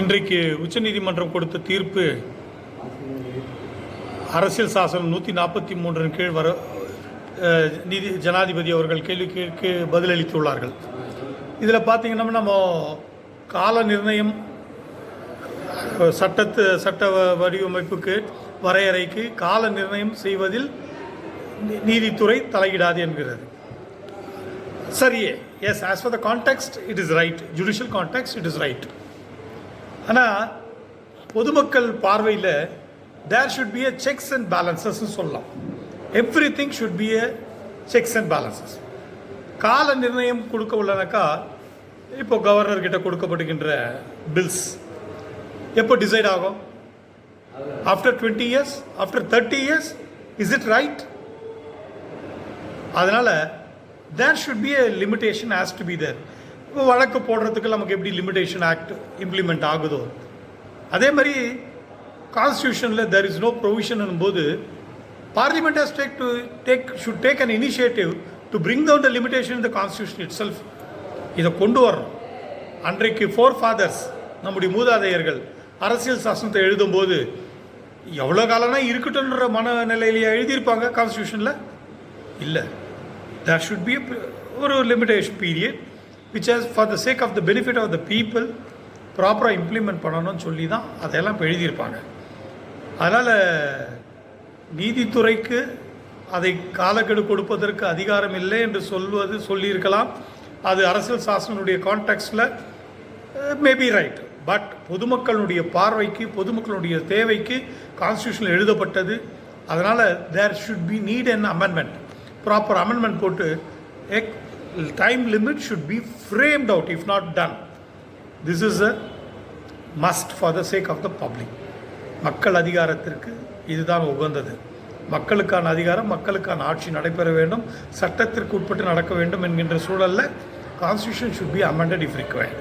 இன்றைக்கு உச்சநீதிமன்றம் கொடுத்த தீர்ப்பு அரசியல் சாசனம் நூற்றி நாற்பத்தி மூன்றின் கீழ் வர நீதி ஜனாதிபதி அவர்கள் கேள்விக்கு பதிலளித்துள்ளார்கள். இதில் பார்த்தீங்கன்னா நம்ம கால நிர்ணயம் சட்டத்து சட்ட வடிவமைப்புக்கு வரையறைக்கு கால நிர்ணயம் செய்வதில் நீதித்துறை தலையிடாது என்கிறது. சரியே yes as far the context it is right judicial context it is right ஆனால் பொதுமக்கள் பார்வையில் there should be a checks and பேலன்சஸ்ன்னு சொல்லலாம். Everything should be a checks and balances கால நிர்ணயம் கொடுக்க உள்ளனாக்கா இப்போ கவர்னர் கிட்ட கொடுக்கப்படுகின்ற பில்ஸ் எப்போ டிசைட் ஆகும்? After twenty years after thirty years is it right அதனால் there should be a limitation has to be there இப்போ வழக்கு போடுறதுக்கு நமக்கு எப்படி லிமிடேஷன் ஆக்ட் இம்ப்ளிமெண்ட் ஆகுதோ? அதே மாதிரி கான்ஸ்டியூஷனில் தெர் இஸ் நோ ப்ரொவிஷன் போது parliament has take to take should take an initiative to bring down the limitation in the constitution itself இதை கொண்டு வரணும். அன்றைக்கு ஃபோர் ஃபாதர்ஸ் நம்முடைய மூதாதையர்கள் அரசியல் சாசனத்தை எழுதும்போது எவ்வளோ காலம்னா இருக்கட்டும்ன்ற மனநிலையிலேயே எழுதியிருப்பாங்க கான்ஸ்டியூஷனில் இல்லை. தேர் ஷுட் பி ஒரு limitation period which as for the sake of the benefit of the people ப்ராப்பராக இம்ப்ளிமெண்ட் பண்ணணும்னு சொல்லி தான் அதெல்லாம் இப்போ எழுதியிருப்பாங்க. அதனால் நீதித்துறைக்கு அதை காலக்கெடு கொடுப்பதற்கு அதிகாரம் இல்லை என்று சொல்வது சொல்லியிருக்கலாம். அது அரசியல் சாசனுடைய கான்டெக்ஸ்டில் மேபி ரைட் பட் பொதுமக்களுடைய பார்வைக்கு பொதுமக்களுடைய தேவைக்கு கான்ஸ்டியூஷனில் எழுதப்பட்டது. அதனால் there should be need and amendment proper amendment போட்டு time limit should be framed out if not done this is a must for the sake of the public மக்கள் அதிகாரத்திற்கு இதுதான் உகந்தது. மக்களுக்கான அதிகாரம் மக்களுக்கான ஆட்சி நடைபெற வேண்டும். சட்டத்திற்கு உட்பட்டு நடக்க வேண்டும் என்கின்ற சூழலில் constitution should be amended if required